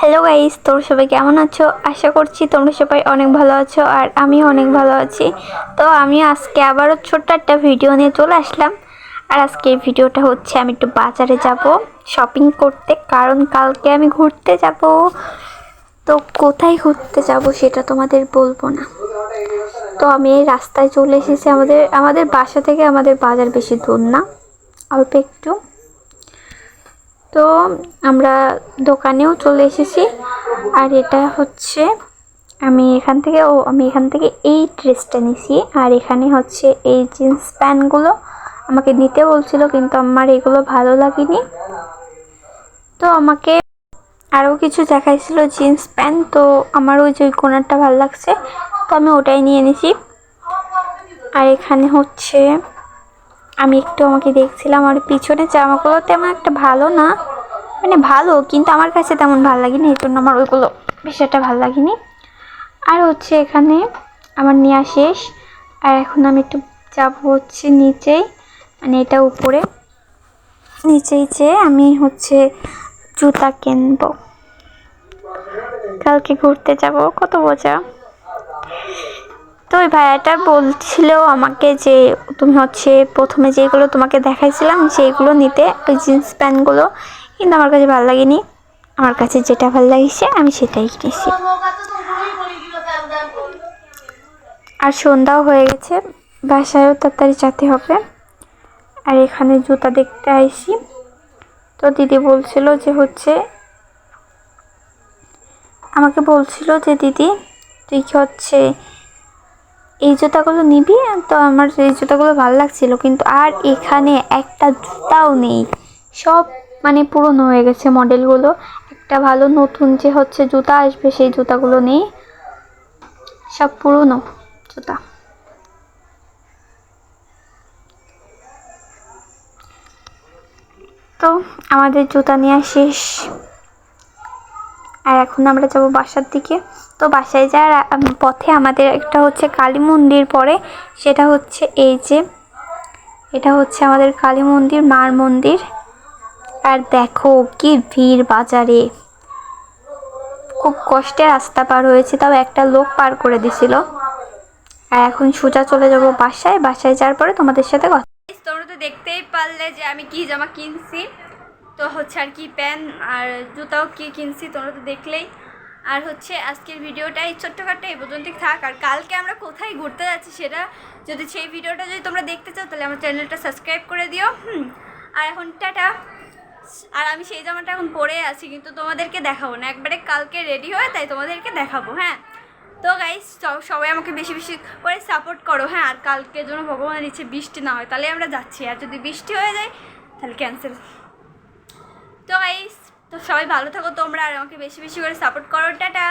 Hello guys তোমরা সবাই কেমন আছো? আশা করছি তোমরা সবাই অনেক ভালো আছো আর আমিও অনেক ভালো আছি। তো আমি আজকে আবারও ছোট্ট একটা ভিডিও নিয়ে চলে আসলাম। আর আজকে এই ভিডিওটা হচ্ছে আমি একটু বাজারে যাব শপিং করতে, কারণ কালকে আমি ঘুরতে যাব। তো কোথায় ঘুরতে যাব সেটা তোমাদের বলব না। তো আমি এই রাস্তায় চলে এসেছি আমাদের আমাদের বাসা থেকে আমাদের বাজার বেশি দূর না, অল্প একটু। তো আমরা দোকানেও চলে এসেছি। আর এটা হচ্ছে, আমি এখান থেকে, ও, আমি এখান থেকে এই ড্রেসটা নিছি। আর এখানে হচ্ছে এই জিন্স প্যান্টগুলো আমাকে নিতে বলছিল, কিন্তু আমার এগুলো ভালো লাগেনি। তো আমাকে আরও কিছু দেখাইছিল জিন্স প্যান্ট, তো আমার ওই যে ওই কোনারটা ভালো লাগছে, তো আমি ওটাই নিয়ে নিছি। আর এখানে হচ্ছে আমি একটু আমাকে দেখছিলাম আর পিছনে জামাগুলো তেমন একটা ভালো না। মানে ভালো, কিন্তু আমার কাছে তেমন ভালো লাগেনি, এই জন্য আমার ওইগুলো বেশি একটা ভালো লাগেনি। আর হচ্ছে এখানে আমার নেওয়া শেষ, আর এখন আমি একটু যাব হচ্ছে নিচেই মানে এটা উপরে। নিচেই যে আমি হচ্ছে জুতা কিনবো। কালকে ঘুরতে যাব, কত বোঝা ওই ভাইয়াটা বলছিল আমাকে যে তুমি হচ্ছে প্রথমে যেগুলো তোমাকে দেখাইছিলাম সেইগুলো নিতে, ওই জিন্স প্যান্টগুলো। কিন্তু আমার কাছে ভালো লাগেনি। আমার কাছে যেটা ভালো লাগিয়েছে আমি সেটাই কিনেছি। আর সন্ধ্যাও হয়ে গেছে, বাসায়ও তাড়াতাড়ি যেতে হবে। আর এখানে জুতা দেখতে আইসি। তো দিদি বলছিল যে হচ্ছে, আমাকে বলছিল যে দিদি, তুই কি হচ্ছে এই জুতাগুলো নিবি? তো আমার এই জুতাগুলো ভালো লাগছিল, কিন্তু আর এখানে একটা জুতাও নেই। সব মানে পুরনো হয়ে গেছে মডেলগুলো। একটা ভালো নতুন যে হচ্ছে জুতা আসবে, সেই জুতাগুলো নেই। সব পুরনো জুতা। তো আমাদের জুতা নেওয়া শেষ। আর এখন আমরা যাব বাসার দিকে। তো বাসায় যাওয়ার পথে আমাদের একটা হচ্ছে কালী মন্দির পড়ে। সেটা হচ্ছে এই যে, এটা হচ্ছে আমাদের কালী মন্দির, মার মন্দির। আর দেখো কি ভিড় বাজারে। খুব কষ্টে রাস্তা পার হয়েছে, তাও একটা লোক পার করে দিছিল। আর এখন সোজা চলে যাব বাসায়। বাসায় যাওয়ার পরে তোমাদের সাথে কথা তোমরা তো দেখতেই পারলে যে আমি কি জামা কিনছি। তো হচ্ছে আর কি প্যান আর জুতাও কি কিনছি তোমরা তো দেখলেই। আর হচ্ছে আজকের ভিডিওটা এই ছোট্টখাট্ট এই পর্যন্তই থাক। আর কালকে আমরা কোথায় ঘুরতে যাচ্ছি সেটা যদি সেই ভিডিওটা যদি তোমরা দেখতে চাও, তাহলে আমার চ্যানেলটা সাবস্ক্রাইব করে দিও, হুম। আর এখন টাটা। আর আমি সেই জামাটা এখন পরে আছি, কিন্তু তোমাদেরকে দেখাবো না। একবারে কালকে রেডি হয়ে তাই তোমাদেরকে দেখাবো হ্যাঁ। তো গাইস সবাই আমাকে বেশি বেশি করে সাপোর্ট করো হ্যাঁ। আর কালকে যেন ভগবানের ইচ্ছে বৃষ্টি না হয়, তাহলে আমরা যাচ্ছি। আর যদি বৃষ্টি হয়ে যায়, তাহলে ক্যান্সেল তো গাইস তো সবাই ভালো থাকো তোমরা আর আমাকে বেশি বেশি করে সাপোর্ট করো, টাটা।